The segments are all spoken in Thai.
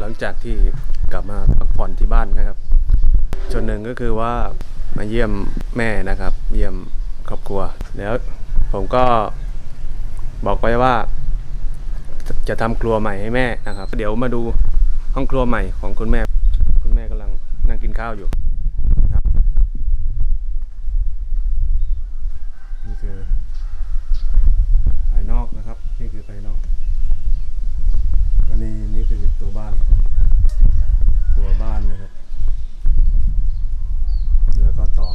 หลังจากที่กลับมาพักผ่อนที่บ้านนะครับส่วนหนึ่งก็คือว่ามาเยี่ยมแม่นะครับ เยี่ยมครอบครัว แล้วผมก็บอกไว้ว่า จะทำครัวใหม่ให้แม่นะครับ เดี๋ยวมาดูห้องครัวใหม่ของคุณแม่ คุณแม่กำลังนั่งกินข้าวอยู่นะครับนี่คือภายนอกนะครับ นี่คือภายนอกก็นี่นี่คือตัวบ้าน ตัวบ้านนะครับ แล้วก็ต่อ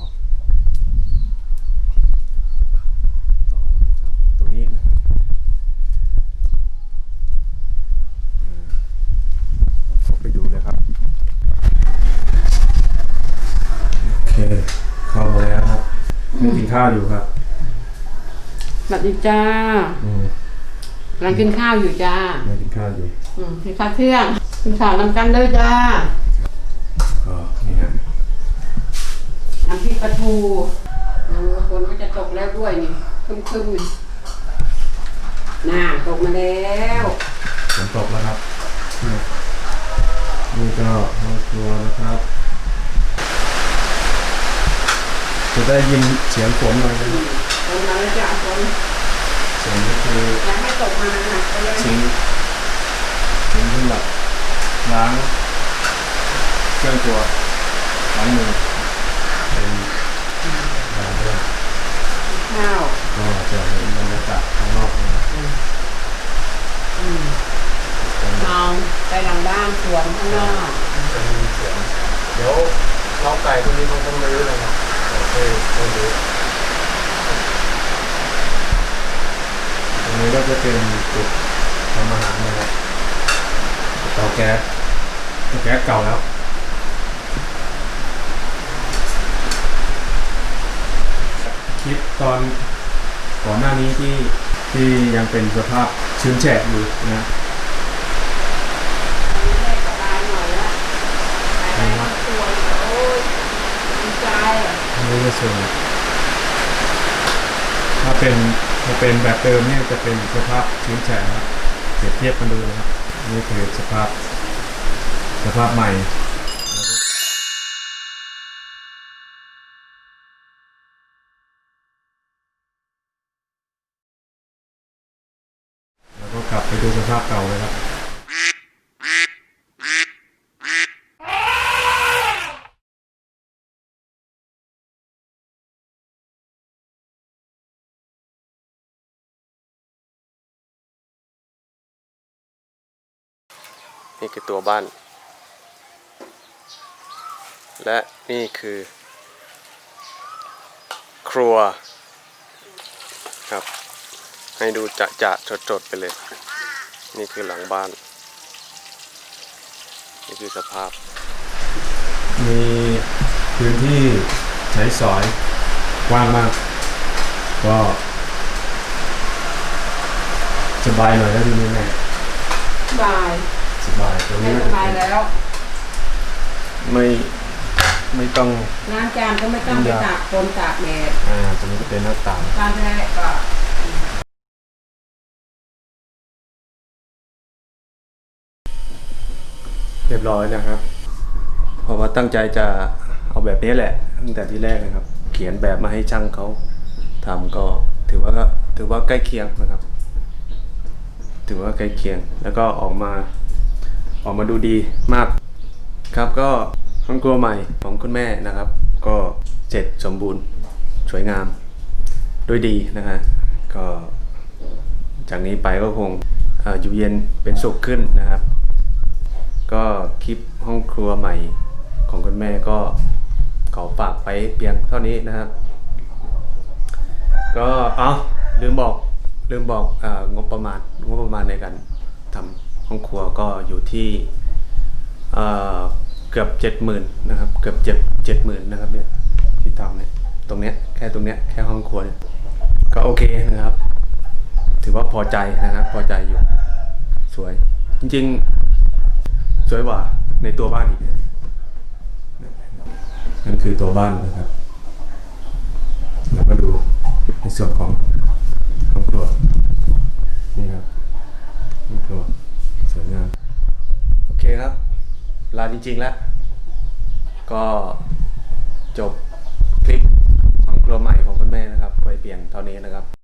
ต่อมาจากตรงนี้นะครับอ่าเข้าไปดูเลยครับ โอเค เข้ามาแล้วครับ นี่กินข้าวอยู่ครับสวัสดีจ้าอืมกำลังกินข้าวอยู่จ้านี่กินข้าวอยู่อืมกินข้าวเที่ยงกินข้าวนำกันเลยจ้าก็นี่ฮะน้ำพริกปลาทูเออฝนก็จะตกแล้วด้วยนี่ครึมๆนี่น่าตกมาแล้วฝนตกแล้วครับนี่ก็ห้องครัวนะครับ จะได้ยินเสียงฝนหน่อยนะฝนมาแล้วจ้าฝนเสียงนี้คืออยากให้ตกมาหนักๆไปเลยซิงค์ซิงค์สำหรับล้างเครื่องครัวล้างมือเป็นล้างเรื่องข้าวก็จะเห็นบรรยากาศข้างนอกนะครับอืมมองไปหลังบ้านสวนข้างนอกจะมีเสียงเดี๋ยวน้องไก่คนนี้เขาต้องรื้อนะครับ โอเคต้องรื้ตรงนี้ก็จะเป็นจุดทำอาหารนะครับเตาแก๊สเตาแก๊สเก่าแล้วคลิปตอนก่อนหน้านี้ที่ที่ยังเป็นสภาพชื้นแฉะอยู่นะ นี่ก็ส่วนถ้าเป็นถ้าเป็นแบบเดิมเนี่ยจะเป็นสภาพชื้นแฉะนะครับเปรียบเทียบกันดูนะครับนี่คือสภาพสภาพใหม่แล้วก็กลับไปดูสภาพเก่าเลยครับ นี่คือตัวบ้าน และนี่คือ ครัวครับ ให้ดูจะจะจดจดๆไปเลย นี่คือหลังบ้าน นี่คือสภาพ มีพื้นที่ใช้สอยกว้างมาก ก็สบายหน่อยแล้วทีนี้แม่บาย สบายตรงไม่นี้สบายแล้ว ไม่ไม่ต้องล้างจานก็ไม่ต้องไปตากฝนตากแดดอ่าตรงนี้ก็เป็นหน้าต่างการแรกก็เรียบร้อยนะครับเพราะว่าตั้งใจจะเอาแบบนี้แหละตั้งแต่ที่แรกนะครับ เขียนแบบมาให้ช่างเขาทำก็ถือว่าก็ถือว่าใกล้เคียงนะครับ ถือว่าใกล้เคียงแล้วก็ออกมา ออกมาดูดีมาก ครับก็ห้องครัวใหม่ของคุณแม่นะครับ ก็เสร็จสมบูรณ์สวยงามด้วยดีนะฮะก็จากนี้ไปก็คงออยู่เย็นเป็นสุขขึ้นนะครับ ก็คลิปห้องครัวใหม่ของคุณแม่ก็ขอฝากไปเพียงเท่านี้นะครับ ก็เอาลืมบอกลืมบอกเอองบประมาณงบประมาณในการทำ ห้องครัวก็อยู่ที่เกือบเจ็ดหมื่นนะครับ เกือบเจ็ดเจ็ดหมื่นนะครับเนี่ยที่ทำเนี่ยตรงเนี้ยแค่ตรงเนี้ยแค่ห้องครัวเนี่ยก็โอเคนะครับ ถือว่าพอใจนะครับพอใจอยู่ สวย จริง ๆ สวยกว่าในตัวบ้านอีกนั่นคือตัวบ้านนะครับ แล้วก็ดูในส่วนของครัวนี่ครับห้องครัวสวยงามโอเค ครับ ลาจริงๆแล้ว ก็จบคลิปห้องครัวใหม่ของคุณแม่นะครับไว้เปลี่ยนเท่านี้นะครับ